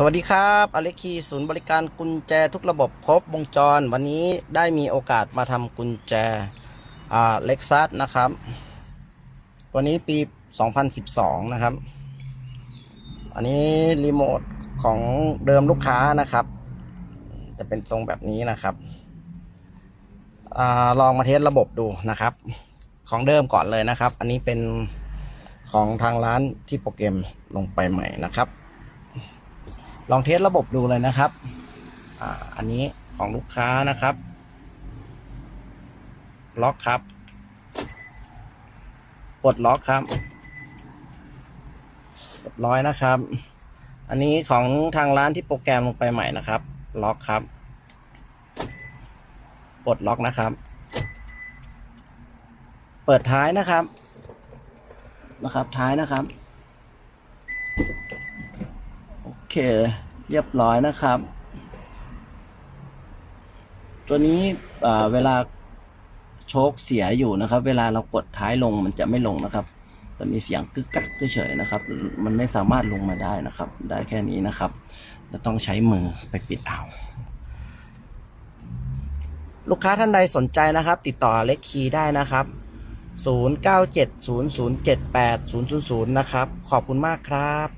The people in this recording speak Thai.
สวัสดีครับอเล็กคีศูนย์บริการกุญแจทุกระบบครบวงจร วันนี้ได้มีโอกาสมาทำกุญแจอ่าเล็กซัสนะครับ ตัวนี้ปี 2012 นะครับ อันนี้รีโมทของเดิมลูกค้านะครับ จะเป็นทรงแบบนี้นะครับอาลองมาเทสระบบดูนะครับ ของเดิมก่อนเลยนะครับ อันนี้เป็นของทางร้านที่โปรแกรมลงไปใหม่นะครับ ลองเทสระบบดูเลยนะครับอ่าอันนี้ของลูกค้านะครับ ล็อกครับปลดล็อกครับเรียบร้อยนะครับ อันนี้ของทางร้านที่โปรแกรมลงไปใหม่นะครับ ล็อกครับปลดล็อกนะครับ เปิดท้ายนะครับนะครับ ท้ายนะครับ โอ เค เรียบร้อยนะครับ ตัวนี้เวลาโชคเสียอยู่นะครับ เวลาเรากดท้ายลงมันจะไม่ลงนะครับจะมีเสียงกึกกักเฉยนะครับ มันไม่สามารถลงมาได้นะครับ ได้แค่นี้นะครับเราต้องใช้มือไปปิดเอาลูกค้าท่านใดสนใจนะครับ ติดต่อเล็กคีได้นะครับ 0970078000 นะครับ ขอบคุณมากครับ